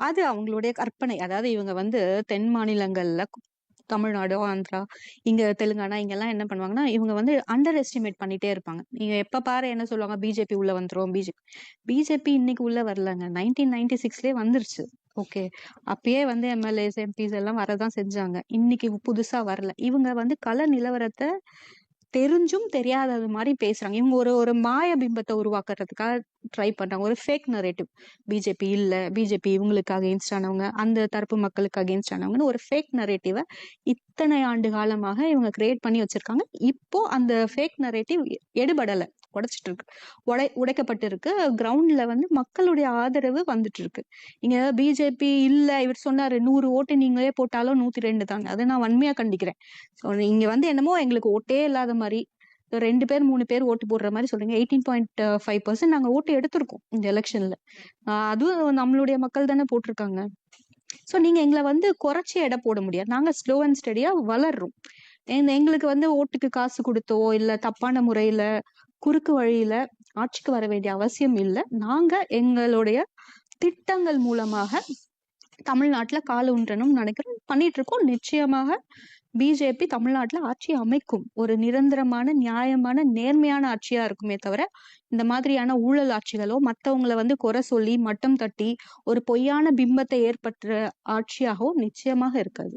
அது அவங்களுடைய கற்பனை. அதாவது இவங்க வந்து தென் மாநிலங்கள்ல தமிழ்நாடு, ஆந்திரா, இங்க தெலுங்கானா இங்கெல்லாம் என்ன பண்ணுவாங்கன்னா, இவங்க வந்து அண்டர் எஸ்டிமேட் பண்ணிட்டே இருப்பாங்க. நீங்க எப்ப பாரு என்ன சொல்லுவாங்க, பிஜேபி உள்ள வந்துரும். பிஜேபி பிஜேபி இன்னைக்கு உள்ள வரலங்க. 1996லயே வந்துருச்சு. ஓகே. அப்பயே வந்து எம்எல்ஏஸ், எம்பிஸ் எல்லாம் வரதான் செஞ்சாங்க. இன்னைக்கு புதுசா வரல. இவங்க வந்து கல நிலவரத்தை தெரிஞ்சும் தெரியாதது மாதிரி பேசுறாங்க. இவங்க ஒரு ஒரு மாய பிம்பத்தை உருவாக்குறதுக்காக ட்ரை பண்றாங்க. ஒரு ஃபேக் நரேட்டிவ். பிஜேபி இல்ல, பிஜேபி இவங்களுக்கு அகைன்ஸ்ட் ஆனவங்க, அந்த தரப்பு மக்களுக்கு அகைன்ஸ்ட் ஆனவங்கன்னு ஒரு ஃபேக் நரேட்டிவை இத்தனை ஆண்டு காலமாக இவங்க கிரியேட் பண்ணி வச்சிருக்காங்க. இப்போ அந்த ஃபேக் நரேட்டிவ் எடுபடலை உடைச்சிட்டு இருக்கு. உடை உடைக்கப்பட்டிருக்கு. கிரவுண்ட்ல வந்து மக்களுடைய ஆதரவு வந்துட்டு இருக்கு. இங்க பிஜேபி இல்ல இவர் சொன்னாரு நூறு ஓட்டு நீங்களே போட்டாலும் 102 தாங்க. அத நான் வன்மையா கண்டிக்கிறேன். இங்க நீங்க வந்து என்னமோ எங்களுக்கு ஓட்டே இல்லாத மாதிரி ரெண்டு பேர், மூணு பேர் ஓட்டு போடுற மாதிரி சொல்றீங்க. 18.5% நாங்க ஓட்டு எடுத்திருக்கோம் இந்த எலக்ஷன்ல. அதுவும் நம்மளுடைய மக்கள் தானே போட்டிருக்காங்க. ஸோ நீங்க எங்களை வந்து குறைச்சு எடை போட முடியாது. நாங்க ஸ்லோ அண்ட் ஸ்டடியா வளர்றோம். எங்களுக்கு வந்து ஓட்டுக்கு காசு குடுத்தோ, இல்ல தப்பான முறையில, குறுக்கு வழியில ஆட்சிக்கு வர வேண்டிய அவசியம் இல்லை நாங்க எங்களுடைய திட்டங்கள் மூலமாக தமிழ்நாட்டுல கால் ஊன்றணும் நினைக்கிறோம். பண்ணிட்டு இருக்கோம். நிச்சயமாக பிஜேபி தமிழ்நாட்டுல ஆட்சி அமைக்கும். ஒரு நிரந்தரமான, நியாயமான, நேர்மையான ஆட்சியா இருக்குமே தவிர, இந்த மாதிரியான ஊழல் ஆட்சிகளோ, மத்தவங்கள வந்து குறை சொல்லி, மட்டம் தட்டி, ஒரு பொய்யான பிம்பத்தை ஏற்படுத்துற ஆட்சியாகவும் நிச்சயமாக இருக்காது.